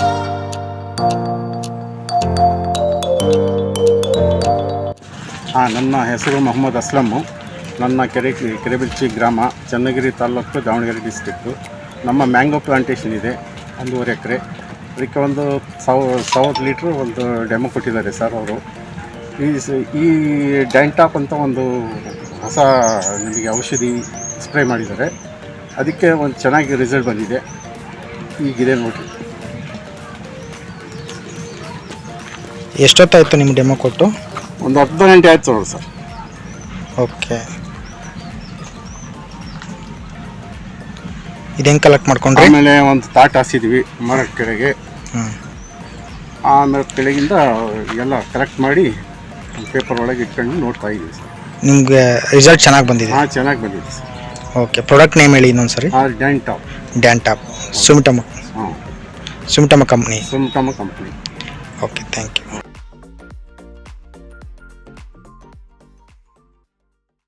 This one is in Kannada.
ಹಾಂ ನನ್ನ ಹೆಸರು ಮೊಹಮ್ಮದ್ ಅಸ್ಲಮ್ಮು. ನನ್ನ ಕೆರೆ ಕೆರೆಬಿಲ್ಚಿ ಗ್ರಾಮ, ಚನ್ನಗಿರಿ ತಾಲ್ಲೂಕು ದಾವಣಗೆರೆ ಡಿಸ್ಟಿಕ್ಕು ನಮ್ಮ ಮ್ಯಾಂಗೋ ಪ್ಲಾಂಟೇಷನ್ ಇದೆ, ಒಂದೂವರೆ ಎಕರೆ. ಅದಕ್ಕೆ ಒಂದು ಸಾವ ಸಾವಿರ ಲೀಟ್ರ್ ಒಂದು ಡೆಮೋ ಕೊಟ್ಟಿದ್ದಾರೆ ಸರ್ ಅವರು. ಈ ಈ ಡ್ಯಾಂಟಾಪ್ ಅಂತ ಒಂದು ಹೊಸ ನಿಮಗೆ ಔಷಧಿ ಸ್ಪ್ರೇ ಮಾಡಿದ್ದಾರೆ. ಅದಕ್ಕೆ ಒಂದು ಚೆನ್ನಾಗಿ ರಿಸಲ್ಟ್ ಬಂದಿದೆ. ಈಗಿದೆ ನೋಡಿರಿ. ಎಷ್ಟೊತ್ತಾಯಿತು ನಿಮ್ಮ ಡೆಮೋ ಕೊಟ್ಟು? ಒಂದು ಅರ್ಧ ಗಂಟೆ ಆಯ್ತು ನೋಡಿ ಸರ್. ಓಕೆ. ಇದೇನು ಕಲೆಕ್ಟ್ ಮಾಡ್ಕೊಂಡ್ರಿ? ಆಮೇಲೆ ಒಂದು ತಾಟ್ ಹಾಸಿದ್ವಿ ಮರದ ಕೆಳಗೆ. ಹ್ಞೂ ಆಮೇಲೆ ಕೆಳಗಿಂದ ಎಲ್ಲ ಕಲೆಕ್ಟ್ ಮಾಡಿ ಪೇಪರ್ ಒಳಗೆ ಇಟ್ಕೊಂಡು ನೋಡ್ತಾ ಇದ್ದೀವಿ ಸರ್. ನಿಮಗೆ ರಿಸಲ್ಟ್ ಚೆನ್ನಾಗಿ ಬಂದಿದೆ? ಹಾಂ ಚೆನ್ನಾಗಿ ಬಂದಿದೆ ಸರ್. ಓಕೆ ಪ್ರಾಡಕ್ಟ್ ನೇಮ್ ಹೇಳಿ ಇನ್ನೊಂದು ಸರಿ ಆ ಡ್ಯಾನ್ ಟಾಪ್ ಡ್ಯಾಂಟಾಪ್ ಸುಮಿಟಮ ಹಾಂ Sumitomo company Sumitomo company okay thank you